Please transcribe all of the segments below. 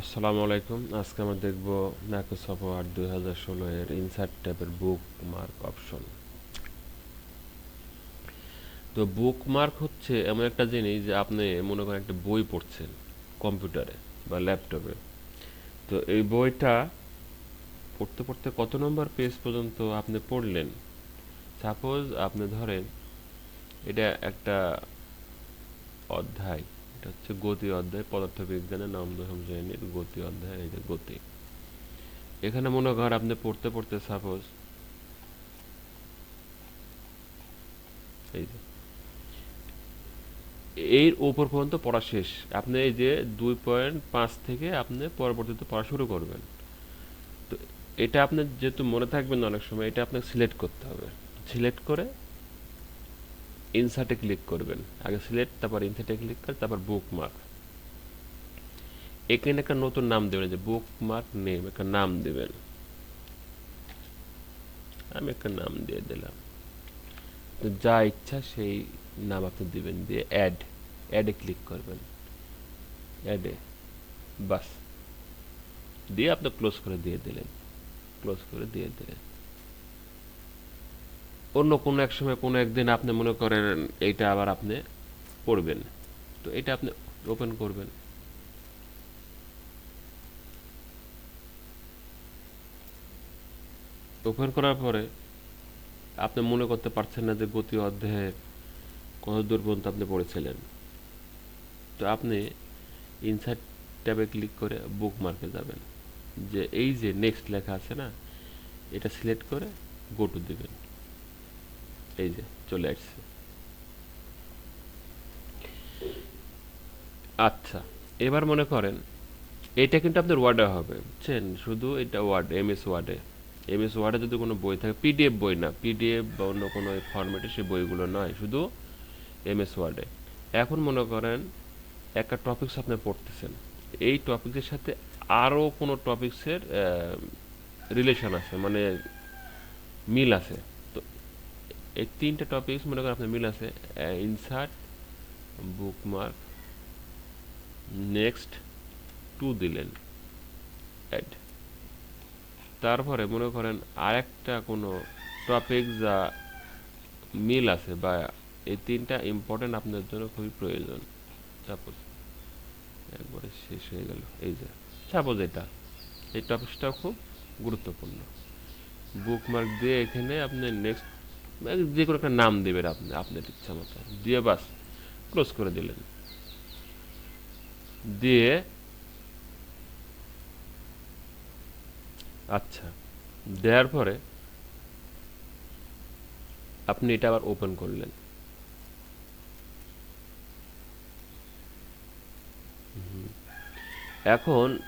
আসসালামু আলাইকুম। আজকে আমরা দেখব মাইক্রোসফট ওয়ার্ড দুই হাজার ষোলো এর ইনসার্ট ট্যাবের বুক মার্ক অপশন তো বুক মার্ক হচ্ছে এমন একটা জিনিস যে আপনি মনে করেন একটা বই পড়ছেন কম্পিউটারে বা ল্যাপটপে। তো এই বইটা পড়তে পড়তে কত নম্বর পেজ পর্যন্ত আপনি পড়লেন? সাপোজ আপনি ধরেন এটা একটা অধ্যায়। এটা হচ্ছে গতি অধ্যায়, পদার্থবিজ্ঞানের নবম দশম শ্রেণির গতি অধ্যায় এই যে গতি। এখানে মনে কর আপনি পড়তে পড়তে সাপোজ এই যে, এর উপর পর্যন্ত পড়া শেষ। আপনি এই যে দুই পয়েন্ট পাঁচ থেকে আপনি পরবর্তীতে পড়া শুরু করবেন। তো এটা আপনার যেহেতু মনে থাকবেন অনেক সময়, এটা আপনাকে সিলেক্ট করতে হবে। সিলেক্ট করে ইনসার্টে ক্লিক করবেন। আগে সিলেক্ট তারপর ইনসার্টে ক্লিক করে, তারপর বুক মার্ক এখানে একটা নতুন নাম দেবেন যে বুক মার্ক নেম একটা নাম দেবেন। আমি একটা নাম দিয়ে দিলাম। তো যা ইচ্ছা সেই নাম আপনি দিবেন, দিয়ে অ্যাড অ্যাডে ক্লিক করবেন। অ্যাডে বাস। দিয়ে আপনি ক্লোজ করে দিয়ে দিলেন। ক্লোজ করে দিয়ে দিলেন। অন্য কোনো এক সময়, কোনো একদিন আপনি মনে করেন এইটা আবার আপনি পড়বেন। তো এটা আপনি ওপেন করবেন। ওপেন করার পরে আপনি মনে করতে পারছেন না যে গতি অধ্যায়ের কত দূর পর্যন্ত আপনি পড়েছিলেন। তো আপনি ইনসার্ট ট্যাবে ক্লিক করে বুক মার্কে যাবেন। যে এই যে নেক্সট লেখা আছে না, এটা সিলেক্ট করে গো টু দিবেন। এই যে, চলে আসছে। আচ্ছা এবার মনে করেন, এটা কিন্তু আপনার ওয়ার্ডে হবে, বুঝছেন? শুধু এটা ওয়ার্ড এম এস ওয়ার্ডে এম এস ওয়ার্ডে যদি কোনো বই থাকে পিডিএফ বই না পিডিএফ বা অন্য কোনো ফরম্যাটে সেই বইগুলো নয়, শুধু এম এস ওয়ার্ডে এখন মনে করেন, একটা টপিকস আপনি পড়তেছেন, এই টপিকের সাথে আরও কোনো টপিক্সের রিলেশন আছে মানে মিল আছে। এই তিনটে টপিকস মনে করেন আপনার মিল আছে ইনসার্ট বুকমার্ক নেক্সট টু দিলেন অ্যাড তারপরে মনে করেন আরেকটা কোনো টপিক যা মিল আছে বা এই তিনটা ইম্পর্টেন্ট আপনার জন্য খুবই প্রয়োজন। সাপোজ একবারে শেষ হয়ে গেল। এই যে সাপোজ এটা। এই টপিকসটাও খুব গুরুত্বপূর্ণ। বুকমার্ক দিয়ে এখানে আপনি নেক্সট যে কোনো একটা নাম দেবেন আপনি, আপনার ইচ্ছা মতো। দিয়ে বাস, ক্লোজ করে দিলেন। দিয়ে আচ্ছা দেওয়ার পরে আপনি এটা আবার ওপেন করলেন। এখন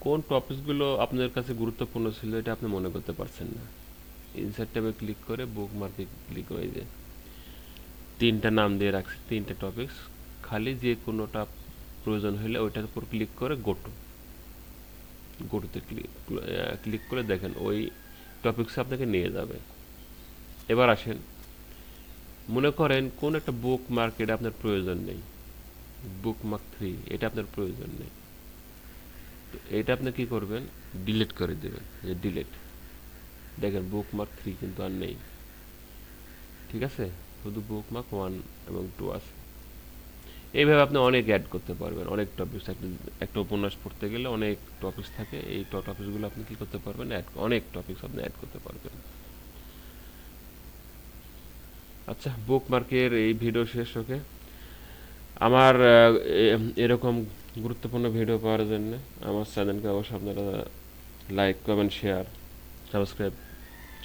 কোন টপিকসগুলো আপনার কাছে গুরুত্বপূর্ণ ছিল এটা আপনি মনে করতে পারছেন না? ইনসার্ট ট্যাবে ক্লিক করে বুক মার্কে ক্লিক করে যে তিনটা নাম দিয়ে রাখছি, তিনটা টপিকস খালি যে কোনোটা প্রয়োজন হলে ওইটার উপর ক্লিক করে গোটো গোটোতে ক্লিক ক্লিক করে দেখেন ওই টপিকস আপনাকে নিয়ে যাবে। এবার আসেন, মনে করেন কোন একটা বুক মার্কেট আপনার প্রয়োজন নেই। বুক মার্ক থ্রি এটা আপনার প্রয়োজন নেই। তো এটা আপনি কি করবেন? ডিলিট করে দেবেন ডিলিট দেখেন বুক মার্ক থ্রি কিন্তু আর নেই। ঠিক আছে? শুধু বুক মার্ক ওয়ান এবং টু আছে। এইভাবে আপনি অনেক অ্যাড করতে পারবেন। অনেক টপিকস একটা একটা উপন্যাস পড়তে গেলে অনেক টপিকস থাকে। এই টপিকসগুলো আপনি কি করতে পারবেন? অ্যাড অনেক টপিকস আপনি অ্যাড করতে পারবেন। আচ্ছা বুক মার্কের এই ভিডিও শেষ ওকে আমার এরকম গুরুত্বপূর্ণ ভিডিও পাওয়ার জন্য আমার চ্যানেলকে অবশ্যই আপনারা লাইক কমেন্ট শেয়ার সাবস্ক্রাইব